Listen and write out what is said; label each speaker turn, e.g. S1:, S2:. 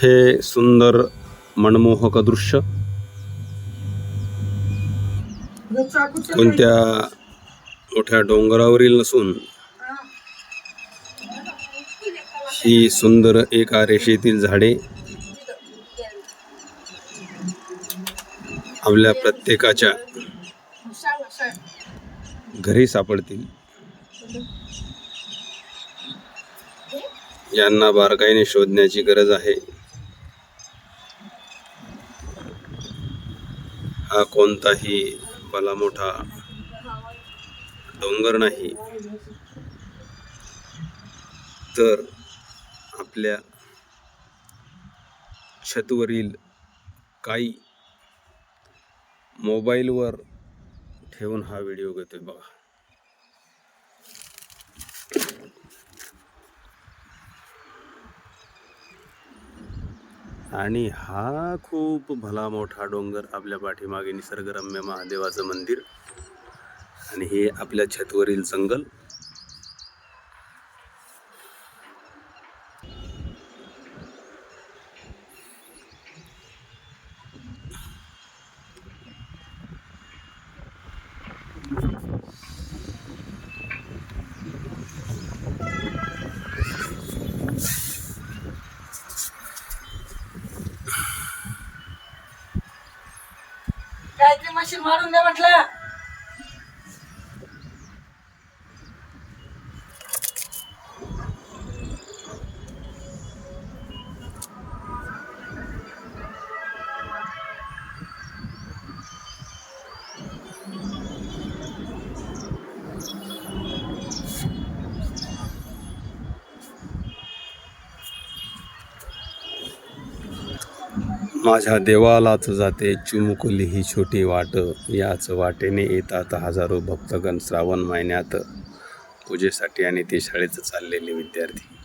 S1: हे सुंदर मनमोहक दृश्य कोणत्या मोठ्या डोंगरावरील नसून ही सुंदर एका रेषेतील झाडे आपल्या प्रत्येकाच्या घरी सापडतील. यांना बारकाईने शोधण्याची गरज आहे. हा कोणताही भला मोठा डोंगर नाही. तर आपल्या छतवरील काही मोबाईलवर ठेवून हा व्हिडिओ घेतोय बघा. आणि हा खूप भला मोठा डोंगर आपल्या पाठीमागे निसर्गरम्य महादेवाचं मंदिर आणि हे आपल्या छतवरील जंगल.
S2: गायत्री मशीन मारून द्या म्हटलं.
S1: माझ्या देवालाच जाते चिमुकली ही छोटी वाट. याच वाटेने येतात हजारो भक्तगण श्रावण महिन्यात. पूजेसाठी आणि ते शाळेत चाललेले विद्यार्थी.